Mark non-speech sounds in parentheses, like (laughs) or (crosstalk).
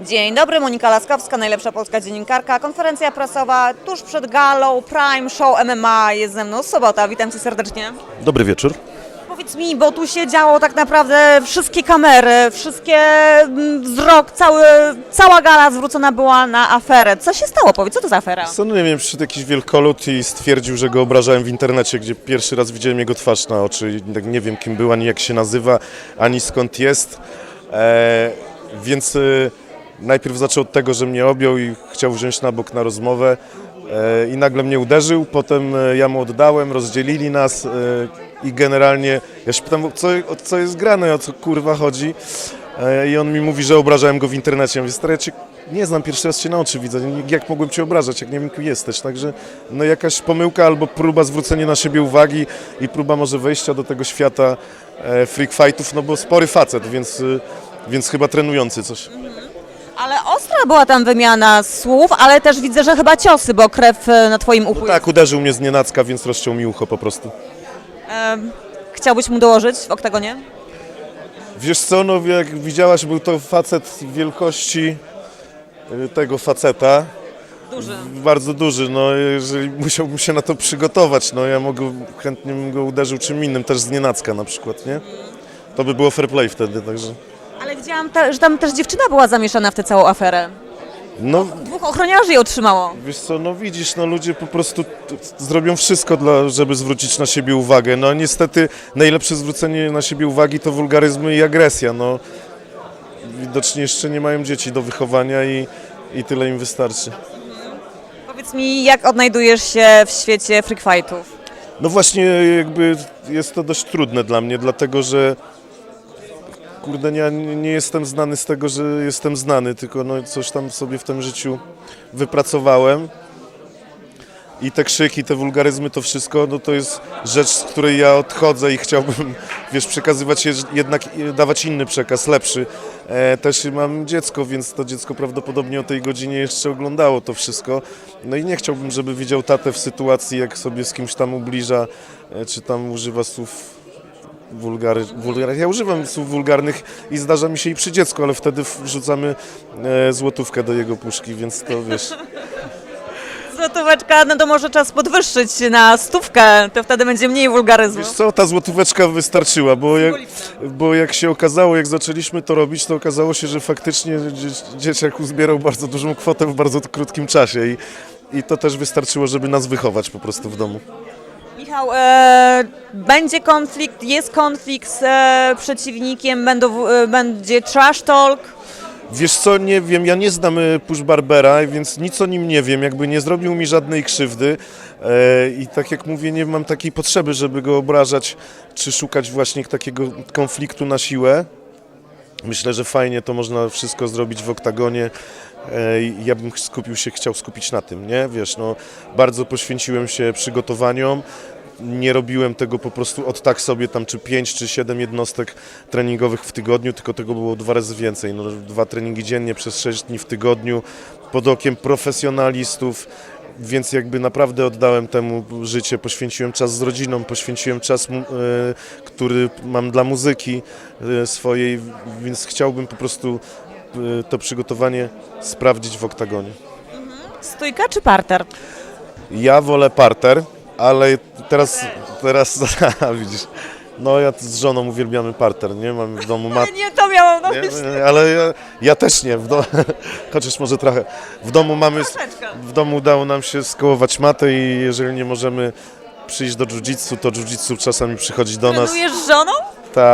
Dzień dobry, Monika Laskowska, najlepsza polska dziennikarka. Konferencja prasowa tuż przed galą Prime Show MMA jest ze mną sobota. Witam cię serdecznie. Dobry wieczór. Powiedz mi, bo tu się działo tak naprawdę wszystkie kamery, wszystkie mm, wzrok, cały, cała gala zwrócona była na aferę. Co się stało? Powiedz, co to za afera? Co, no nie wiem, przyszedł jakiś wielkolud i stwierdził, że go obrażałem w internecie, gdzie pierwszy raz widziałem jego twarz na oczy. tak Nie wiem, kim był, ani jak się nazywa, ani skąd jest. E, więc e, najpierw zaczął od tego, że mnie objął i chciał wziąć na bok na rozmowę. E, I nagle mnie uderzył, potem e, ja mu oddałem, rozdzielili nas e, i generalnie ja się pytam, co, o co jest grane, o co kurwa chodzi. I on mi mówi, że obrażałem go w internecie. Ja mówię, stary, ja cię nie znam, pierwszy raz cię na oczy widzę. Jak mogłem cię obrażać, jak nie wiem, kim jesteś. Także no jakaś pomyłka albo próba zwrócenia na siebie uwagi i próba może wejścia do tego świata freak fightów, no bo spory facet, więc, więc chyba trenujący coś. Ale ostra była tam wymiana słów, ale też widzę, że chyba ciosy, bo krew e, na twoim uchu No tak, uderzył mnie z nienacka, więc rozciął mi ucho po prostu. Em, Chciałbyś mu dołożyć w oktagonie? Wiesz co, no jak widziałaś, był to facet wielkości y, tego faceta. Duży. Bardzo duży, no jeżeli musiałbym się na to przygotować, no ja mogę, chętnie bym go uderzył czym innym, też z nienacka na przykład, nie? To by było fair play wtedy, także... Widziałam, ta, że tam też dziewczyna była zamieszana w tę całą aferę. No Dwóch ochroniarzy je otrzymało. wiesz co, no widzisz, no ludzie po prostu t- zrobią wszystko, dla, żeby zwrócić na siebie uwagę. No niestety najlepsze zwrócenie na siebie uwagi to wulgaryzmy i agresja, no. Widocznie jeszcze nie mają dzieci do wychowania i, i tyle im wystarczy. Powiedz mi, jak odnajdujesz się w świecie freak fightów? No właśnie, jakby jest to dość trudne dla mnie, dlatego że kurde, ja nie jestem znany z tego, że jestem znany, tylko no coś tam sobie w tym życiu wypracowałem. I te krzyki, te wulgaryzmy, to wszystko, no to jest rzecz, z której ja odchodzę i chciałbym, (laughs) wiesz, przekazywać je, jednak dawać inny przekaz, lepszy. E, też mam dziecko, więc to dziecko prawdopodobnie o tej godzinie jeszcze oglądało to wszystko. No i nie chciałbym, żeby widział tatę w sytuacji, jak sobie z kimś tam ubliża, e, czy tam używa słów wulgary, wulgary. Ja używam słów wulgarnych i zdarza mi się i przy dziecku, ale wtedy wrzucamy e, złotówkę do jego puszki, więc to wiesz... (laughs) Złotóweczka, no to może czas podwyższyć na stówkę, to wtedy będzie mniej wulgaryzmu. Wiesz co, ta złotóweczka wystarczyła, bo jak, bo jak się okazało, jak zaczęliśmy to robić, to okazało się, że faktycznie dzie- dzieciak uzbierał bardzo dużą kwotę w bardzo krótkim czasie i, i to też wystarczyło, żeby nas wychować po prostu w domu. Michał, e, będzie konflikt, jest konflikt z e, przeciwnikiem, będą, e, będzie trash talk. Wiesz co, nie wiem, ja nie znam e, Push Barbera, więc nic o nim nie wiem, jakby nie zrobił mi żadnej krzywdy e, i tak jak mówię, nie mam takiej potrzeby, żeby go obrażać, czy szukać właśnie takiego konfliktu na siłę. Myślę, że fajnie to można wszystko zrobić w oktagonie. e, Ja bym skupił się, chciał skupić na tym, nie? Wiesz, no, bardzo poświęciłem się przygotowaniom. Nie robiłem tego po prostu od tak sobie tam czy 5 czy 7 jednostek treningowych w tygodniu, tylko tego było dwa razy więcej. No, dwa treningi dziennie przez 6 dni w tygodniu pod okiem profesjonalistów, więc jakby naprawdę oddałem temu życie, poświęciłem czas z rodziną, poświęciłem czas, e, który mam dla muzyki e, swojej, więc chciałbym po prostu e, to przygotowanie sprawdzić w oktagonie. Stójka czy parter? Ja wolę parter, ale teraz, teraz (laughs) widzisz, no ja z żoną uwielbiamy parter, nie? Mamy w domu (laughs) mat, Nie, to miałam na nie? myśli. ale ja, ja też nie, w do... (laughs) chociaż może trochę. W domu mamy, w domu udało nam się skołować matę i jeżeli nie możemy przyjść do jiu-jitsu, to jiu-jitsu czasami przychodzi do nas. Trenujesz z żoną?